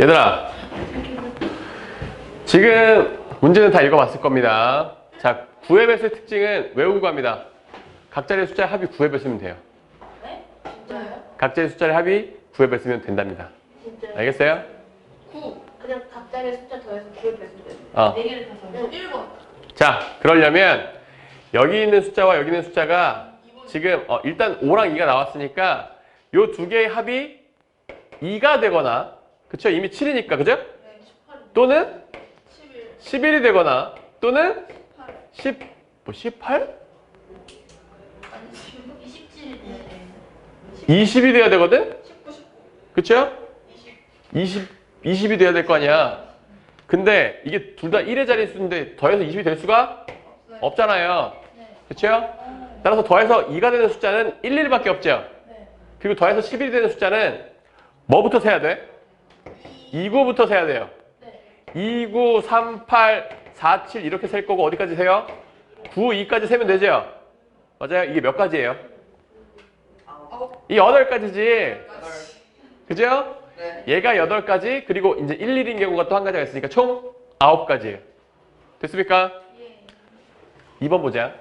얘들아, 지금 문제는 다 읽어봤을 겁니다. 자, 9의 배수의 특징은 외우고 갑니다. 각자의 숫자 합이 9의 배수면 돼요. 네? 진짜요? 각자의 숫자의 합이 9의 배수면 된답니다. 진짜요? 알겠어요? 9. 그냥 각자의 숫자 더해서 9를 빼면 돼요. 어. 4개를 더해서. 1번. 자, 그러려면 여기 있는 숫자와 여기 있는 숫자가 지금 어, 일단 5랑 2가 나왔으니까 요 두 개의 합이 2가 되거나 그쵸? 이미 7이니까 그죠? 네, 18. 또는 11. 11이 되거나 또는 8. 10, 뭐 18? 아니, 지금 27이 돼야 돼. 20이 돼야 되거든? 19, 19. 그쵸? 20. 20, 20이 돼야 될 거 아니야. 근데 이게 둘 다 1의 자릿수인데 더해서 20이 될 수가 네. 없잖아요. 네. 그쵸? 따라서 더해서 2가 되는 숫자는 1, 1밖에 없죠. 네. 그리고 더해서 11이 되는 숫자는 뭐부터 세야 돼? 29부터 세야 돼요. 네. 29, 38, 47 이렇게 셀 거고 어디까지 세요? 9, 2까지 세면 되죠? 맞아요? 이게 몇 가지예요? 아홉. 이 8가지지. 그죠? 네. 얘가 8가지 그리고 이제 1, 1인 경우가 또 한 가지가 있으니까 총 9가지예요. 됐습니까? 예. 2번 보자.